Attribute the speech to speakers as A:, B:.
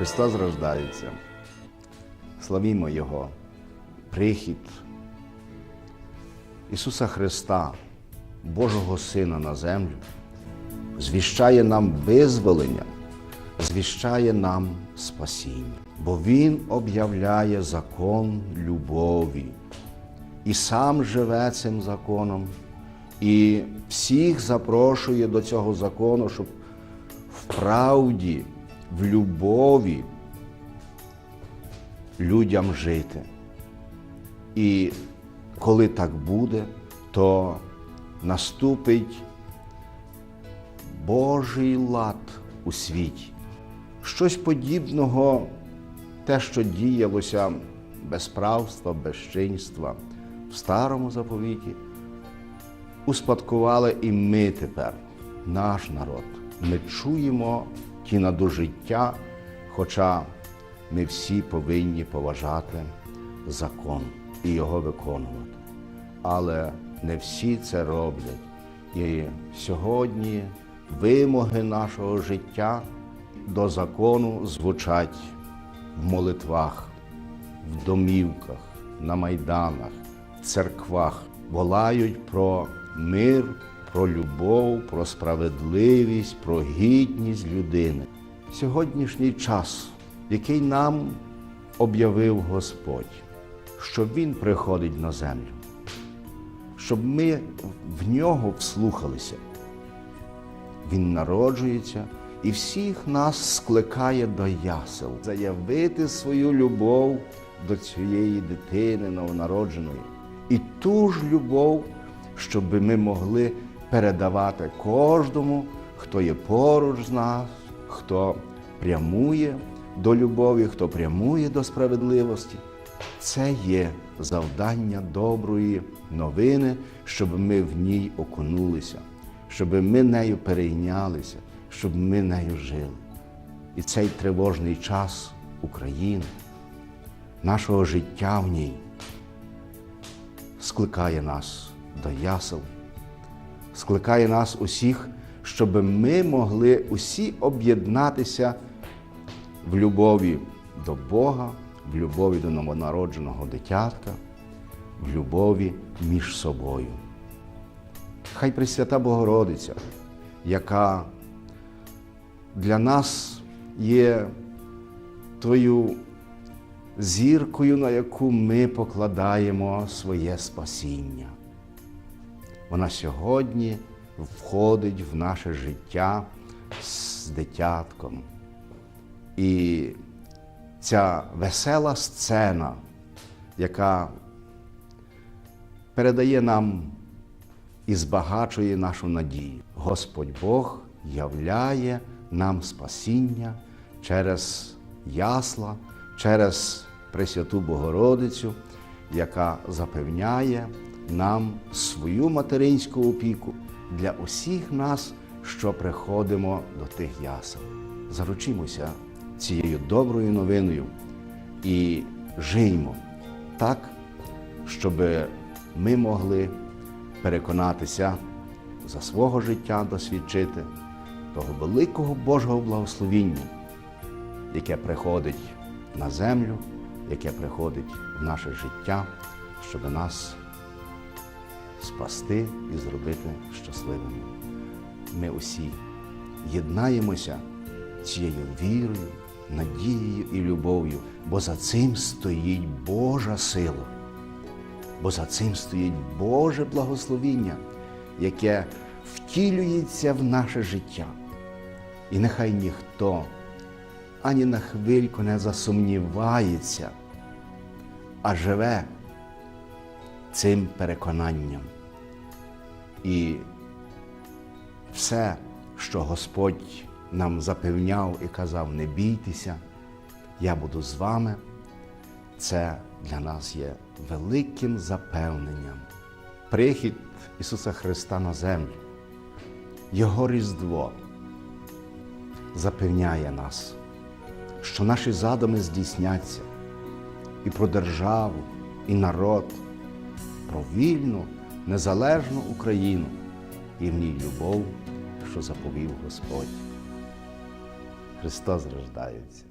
A: Христос рождається. Славімо Його, прихід Ісуса Христа, Божого Сина на землю, звіщає нам визволення, звіщає нам спасіння, бо Він об'являє закон любові і сам живе цим законом, і всіх запрошує до цього закону, щоб в правді, в любові людям жити. І коли так буде, то наступить Божий лад у світі. Щось подібного, те, що діялося безправства, безчинства в старому заповіті, успадкували і ми тепер, наш народ. Ми чуємо ті надожиття, хоча ми всі повинні поважати закон і його виконувати. Але не всі це роблять. І сьогодні вимоги нашого життя до закону звучать в молитвах, в домівках, на майданах, в церквах, волають про мир, про любов, про справедливість, про гідність людини. Сьогоднішній час, який нам об'явив Господь, що Він приходить на землю, щоб ми в нього вслухалися. Він народжується і всіх нас скликає до ясел, заявити свою любов до цієї дитини новонародженої. І ту ж любов, щоб ми могли передавати кожному, хто є поруч з нас, хто прямує до любові, хто прямує до справедливості. Це є завдання доброї новини, щоб ми в ній окунулися, щоб ми нею перейнялися, щоб ми нею жили. І цей тривожний час України, нашого життя в ній, скликає нас до ясел, скликає нас усіх, щоб ми могли усі об'єднатися в любові до Бога, в любові до новонародженого дитятка, в любові між собою. Хай Пресвята Богородиця, яка для нас є тою зіркою, на яку ми покладаємо своє спасіння. Вона сьогодні входить в наше життя з дитятком. І ця весела сцена, яка передає нам і збагачує нашу надію. Господь Бог являє нам спасіння через ясла, через Пресвяту Богородицю, яка запевняє нам свою материнську опіку для усіх нас, що приходимо до тих ясел. Заручимося цією доброю новиною і жиймо так, щоб ми могли переконатися за свого життя досвідчити того великого Божого благословіння, яке приходить на землю, яке приходить в наше життя, щоб нас спасти і зробити щасливими. Ми усі єднаємося цією вірою, надією і любов'ю, бо за цим стоїть Божа сила, бо за цим стоїть Боже благословіння, яке втілюється в наше життя. І нехай ніхто ані на хвильку не засумнівається, а живе цим переконанням. І все, що Господь нам запевняв і казав, не бійтеся, я буду з вами, це для нас є великим запевненням. Прихід Ісуса Христа на землю, Його Різдво запевняє нас, що наші задуми здійсняться і про державу, і народ, про вільну, незалежну Україну і в ній любов, що заповів Господь. Христос рождається.